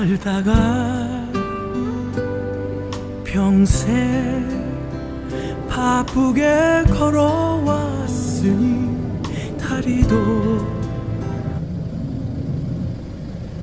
살다가 평생 바쁘게 걸어왔으니 다리도